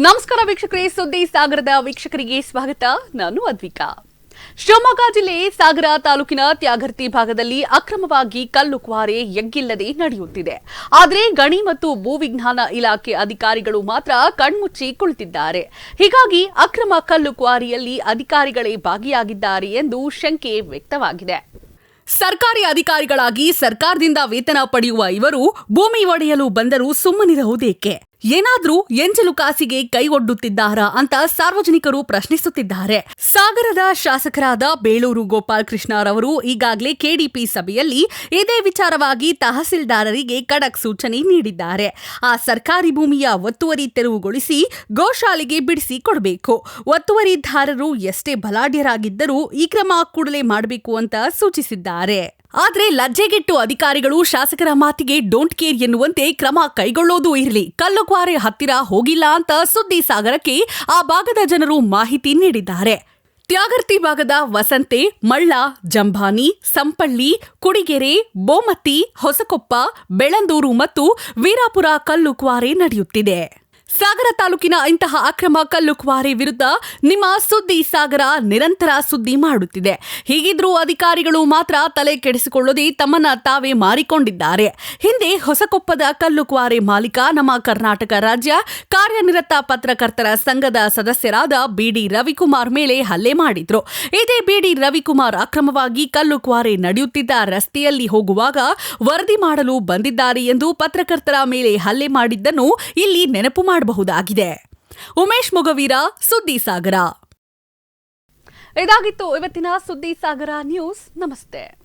ನಮಸ್ಕಾರ ವೀಕ್ಷಕರೇ, ಸುದ್ದಿ ಸಾಗರದ ವೀಕ್ಷಕರಿಗೆ ಸ್ವಾಗತ. ನಾನು ಅದ್ವಿಕಾ. ಶಿವಮೊಗ್ಗ ಜಿಲ್ಲೆ ಸಾಗರ ತಾಲೂಕಿನ ತ್ಯಾಗರ್ತಿ ಭಾಗದಲ್ಲಿ ಅಕ್ರಮವಾಗಿ ಕಲ್ಲು ಕ್ವಾರೆ ಎಗ್ಗಿಲ್ಲದೆ ನಡೆಯುತ್ತಿದೆ. ಆದರೆ ಗಣಿ ಮತ್ತು ಭೂವಿಜ್ಞಾನ ಇಲಾಖೆ ಅಧಿಕಾರಿಗಳು ಮಾತ್ರ ಕಣ್ಮುಚ್ಚಿ ಕುಳಿತಿದ್ದಾರೆ. ಹೀಗಾಗಿ ಅಕ್ರಮ ಕಲ್ಲು ಕ್ವಾರಿಯಲ್ಲಿ ಅಧಿಕಾರಿಗಳೇ ಭಾಗಿಯಾಗಿದ್ದಾರೆ ಎಂದು ಶಂಕೆ ವ್ಯಕ್ತವಾಗಿದೆ. ಸರ್ಕಾರಿ ಅಧಿಕಾರಿಗಳಾಗಿ ಸರ್ಕಾರದಿಂದ ವೇತನ ಪಡೆಯುವ ಇವರು ಭೂಮಿ ಒಡೆಯಲು ಬಂದರೂ ಸುಮ್ಮನಿರುವುದೇಕೆ ಏನಾದ್ರೂ ಎಂಜಲು ಕಾಸಿಗೆ ಕೈ ಒಡ್ಡುತ್ತಿದ್ದಾರಾ ಅಂತ ಸಾರ್ವಜನಿಕರು ಪ್ರಶ್ನಿಸುತ್ತಿದ್ದಾರೆ. ಸಾಗರದ ಶಾಸಕರಾದ ಬೇಳೂರು ಗೋಪಾಲ್ ಕೃಷ್ಣರವರು ಈಗಾಗಲೇ ಕೆಡಿಪಿ ಸಭೆಯಲ್ಲಿ ಇದೇ ವಿಚಾರವಾಗಿ ತಹಸೀಲ್ದಾರರಿಗೆ ಖಡಕ್ ಸೂಚನೆ ನೀಡಿದ್ದಾರೆ. ಆ ಸರ್ಕಾರಿ ಭೂಮಿಯ ಒತ್ತುವರಿ ತೆರವುಗೊಳಿಸಿ ಗೋಶಾಲೆಗೆ ಬಿಡಿಸಿ ಕೊಡಬೇಕು. ಒತ್ತುವರಿದಾರರು ಎಷ್ಟೇ ಬಲಾಢ್ಯರಾಗಿದ್ದರೂ ಈ ಕ್ರಮ ಕೂಡಲೇ ಮಾಡಬೇಕು ಅಂತ ಸೂಚಿಸಿದ್ದಾರೆ. ಆದ್ರೆ ಲಜ್ಜೆಗೆಟ್ಟು ಅಧಿಕಾರಿಗಳು ಶಾಸಕರ ಮಾತಿಗೆ ಡೋಂಟ್ ಕೇರ್ ಎನ್ನುವಂತೆ ಕ್ರಮ ಕೈಗೊಳ್ಳೋದು ಇರಲಿ. ಕಲ್ಲುಕ್ವಾರೆ ಹತ್ತಿರ ಹೋಗಿಲ್ಲ ಅಂತ ಸುದ್ದಿ ಸಾಗರಕ್ಕೆ ಆ ಭಾಗದ ಜನರು ಮಾಹಿತಿ ನೀಡಿದ್ದಾರೆ. ತ್ಯಾಗರ್ತಿ ಭಾಗದ ವಸಂತೆ, ಮಳ್ಳ ಜಂಭಾನಿ ಸಂಪಳ್ಳಿ, ಕುಡಿಗೆರೆ, ಬೋಮತ್ತಿ, ಹೊಸಕೊಪ್ಪ ಬೆಳಂದೂರು ಮತ್ತು ವೀರಾಪುರ ಕಲ್ಲು ಕ್ವಾರೆ ನಡೆಯುತ್ತಿದೆ. ಸಾಗರ ತಾಲೂಕಿನ ಇಂತಹ ಅಕ್ರಮ ಕಲ್ಲು ಕ್ವಾರಿ ವಿರುದ್ಧ ನಿಮ್ಮ ಸುದ್ದಿ ಸಾಗರ ನಿರಂತರ ಸುದ್ದಿ ಮಾಡುತ್ತಿದೆ. ಹೀಗಿದ್ರೂ ಅಧಿಕಾರಿಗಳು ಮಾತ್ರ ತಲೆ ಕೆಡಿಸಿಕೊಳ್ಳದೆ ತಮ್ಮನ್ನ ತಾವೇ ಮಾರಿಕೊಂಡಿದ್ದಾರೆ. ಹಿಂದೆ ಹೊಸಕೊಪ್ಪದ ಕಲ್ಲು ಕ್ವಾರಿ ಮಾಲೀಕ, ನಮ್ಮ ಕರ್ನಾಟಕ ರಾಜ್ಯ ಕಾರ್ಯನಿರತ ಪತ್ರಕರ್ತರ ಸಂಘದ ಸದಸ್ಯರಾದ ಬಿಡಿ ರವಿಕುಮಾರ್ ಮೇಲೆ ಹಲ್ಲೆ ಮಾಡಿದ್ರು. ಇದೇ ಬಿಡಿ ರವಿಕುಮಾರ್ ಅಕ್ರಮವಾಗಿ ಕಲ್ಲು ಕ್ವಾರಿ ನಡೆಯುತ್ತಿದ್ದ ರಸ್ತೆಯಲ್ಲಿ ಹೋಗುವಾಗ ವರದಿ ಮಾಡಲು ಬಂದಿದ್ದಾರೆ ಎಂದು ಪತ್ರಕರ್ತರ ಮೇಲೆ ಹಲ್ಲೆ ಮಾಡಿದ್ದನ್ನು ಇಲ್ಲಿ ನೆನಪು ಮಾಡಬಹುದಾಗಿದೆ. ಉಮೇಶ್ ಮೊಗವೀರ ಸುದ್ದಿ ಸಾಗರ. ಇದಾಗಿತ್ತು ಇವತ್ತಿನ ಸುದ್ದಿ ಸಾಗರ ನ್ಯೂಸ್. ನಮಸ್ತೆ.